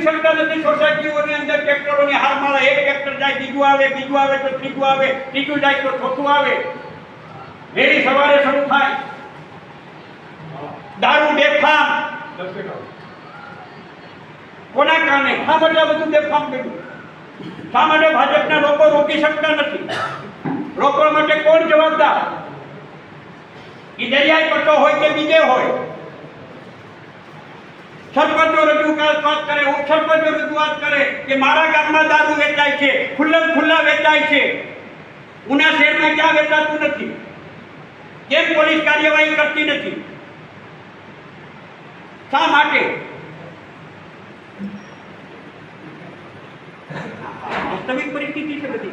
કરી શકતા નથી સોસાયટીઓની અંદર ટ્રેક્ટરોની હારમાળા એક ટ્રેક્ટર જાય બીજું આવે બીજું આવે તો ત્રીજું આવે ત્રીજું જાય તો ચોથું આવે વહેલી સવારે શરૂ થાય દારૂ બેફામ કોના કારણે શા માટે આ બધું બેફામ કર્યું શા માટે ભાજપના લોકો રોકી શકતા નથી રોકવા માટે કોણ જવાબદાર એ દરિયાઈ પટ્ટો હોય કે બીજે હોય સરપંચો રજૂઆત કરે ઉપસરપંચો રજૂઆત કરે કે મારા ગામમાં દારૂ વેચાય છે, ખુલ્લમ ખુલ્લા વેચાય છે. ઉના શહેરમાં ક્યાં વેચાતું નથી? કેમ પોલીસ કાર્યવાહી કરતી નથી? શા માટે? વાસ્તવિક પરિસ્થિતિ છે બધી.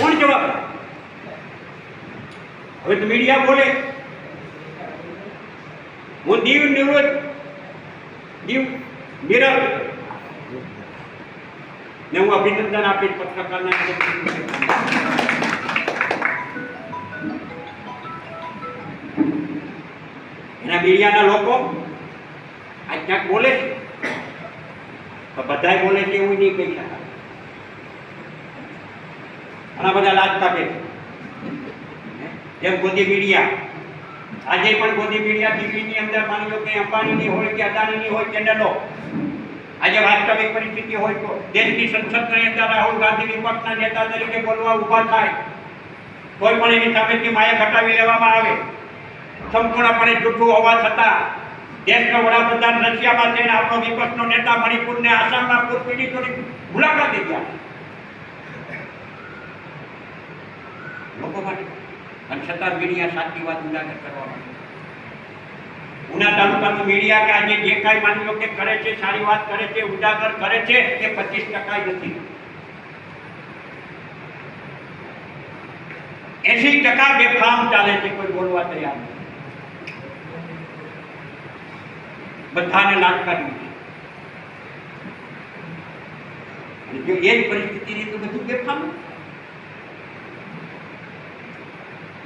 કોણ જવાબ? હવે તો મીડિયા બોલે. હું દીવ નિવૃત્ત દીવ મિરર ને હું અભિનંદન આપીશ પત્રકારને. એના મીડિયાના લોકો આ ક્યાંક બોલે છે. તો બધાય બોલે છે એવું નહીં કહી શકાય. ઘણા બધા લાજતા કે જેમ ગોદી મીડિયા આજે પણ ગોદી મીડિયા ટીવીની અંદર માની લો કે અંબાણીની હોય કે અદાણીની હોય ચેનલો આજે વાસ્તવિક પરિસ્થિતિ હોય તો દેશની સંસદના અંદર રાહુલ ગાંધી વિપક્ષના નેતા તરીકે બોલવા ઊભા થાય. કોઈ પણ એની સામેથી માયા ઘટાવી લેવામાં આવે. સંપૂર્ણપણે જૂઠું હોવા છતાં દેશનો વડાપ્રધાન રશિયામાં થઈને આપણો વિપક્ષનો નેતા મણિપુરને આસામના પૂર પીડિતોની મુલાકાતે ગયા લોકો માટે અને છતાં મીડિયા સાચી વાત ઉજાગર કરવા માટે ઉના તાલુકાનું મીડિયા કે આજે જે કાંઈ માની લો કે કરે છે, સારી વાત કરે છે, ઉજાગર કરે છે, એ પચીસ ટકા નથી. એસી ટકા બેફામ ચાલે છે, કોઈ બોલવા તૈયાર નથી. બધાને લાગ કરવી છે. અને જો એ જ પરિસ્થિતિ રહી તો બધું બેફામ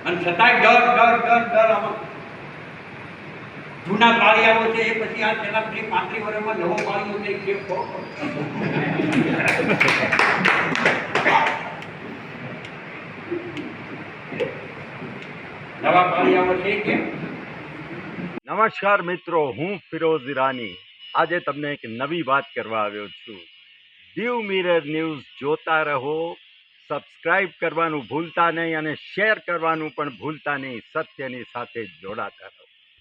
અને છતાંય ડર ડર ડર ડર આમાં. જૂના પાળિયાઓ છે, એ પછી આ છેલ્લા ત્રીસ પાંત્રીસ વર્ષમાં નવો પાળિયો છે, એ નવા પાળિયાઓ છે કે નમસ્કાર મિત્રો, હું ફિરોઝ ઈરાની. આજે તમને એક નવી વાત કરવા આવ્યો છું. દીવ મિરર ન્યૂઝ જોતા રહો સબસ્ક્રાઇબ કરવાનું ભૂલતા નહીં અને શેર કરવાનું પણ ભૂલતા નહીં. સત્યની સાથે જોડાતા